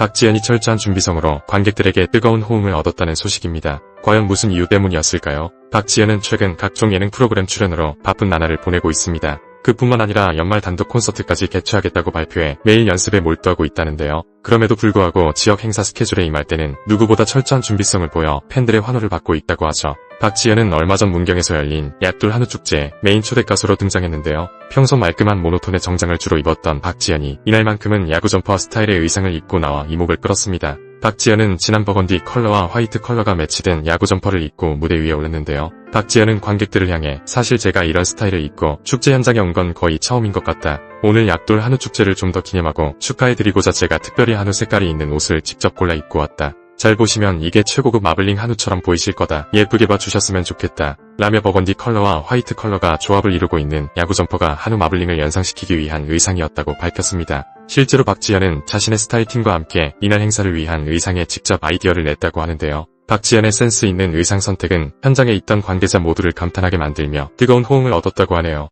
박지현이 철저한 준비성으로 관객들에게 뜨거운 호응을 얻었다는 소식입니다. 과연 무슨 이유 때문이었을까요? 박지현은 최근 각종 예능 프로그램 출연으로 바쁜 나날을 보내고 있습니다. 그뿐만 아니라 연말 단독 콘서트까지 개최하겠다고 발표해 매일 연습에 몰두하고 있다는데요. 그럼에도 불구하고 지역 행사 스케줄에 임할 때는 누구보다 철저한 준비성을 보여 팬들의 환호를 받고 있다고 하죠. 박지현은 얼마 전 문경에서 열린 약돌 한우 축제 메인 초대 가수로 등장했는데요. 평소 말끔한 모노톤의 정장을 주로 입었던 박지현이 이날만큼은 야구 점퍼와 스타일의 의상을 입고 나와 이목을 끌었습니다. 박지현은 진한 버건디 컬러와 화이트 컬러가 매치된 야구 점퍼를 입고 무대 위에 올랐는데요. 박지현은 관객들을 향해 사실 제가 이런 스타일을 입고 축제 현장에 온 건 거의 처음인 것 같다. 오늘 약돌 한우 축제를 좀 더 기념하고 축하해드리고자 제가 특별히 한우 색깔이 있는 옷을 직접 골라 입고 왔다. 잘 보시면 이게 최고급 마블링 한우처럼 보이실 거다. 예쁘게 봐주셨으면 좋겠다. 라며 버건디 컬러와 화이트 컬러가 조합을 이루고 있는 야구 점퍼가 한우 마블링을 연상시키기 위한 의상이었다고 밝혔습니다. 실제로 박지현은 자신의 스타일 팀과 함께 이날 행사를 위한 의상에 직접 아이디어를 냈다고 하는데요. 박지현의 센스 있는 의상 선택은 현장에 있던 관계자 모두를 감탄하게 만들며 뜨거운 호응을 얻었다고 하네요.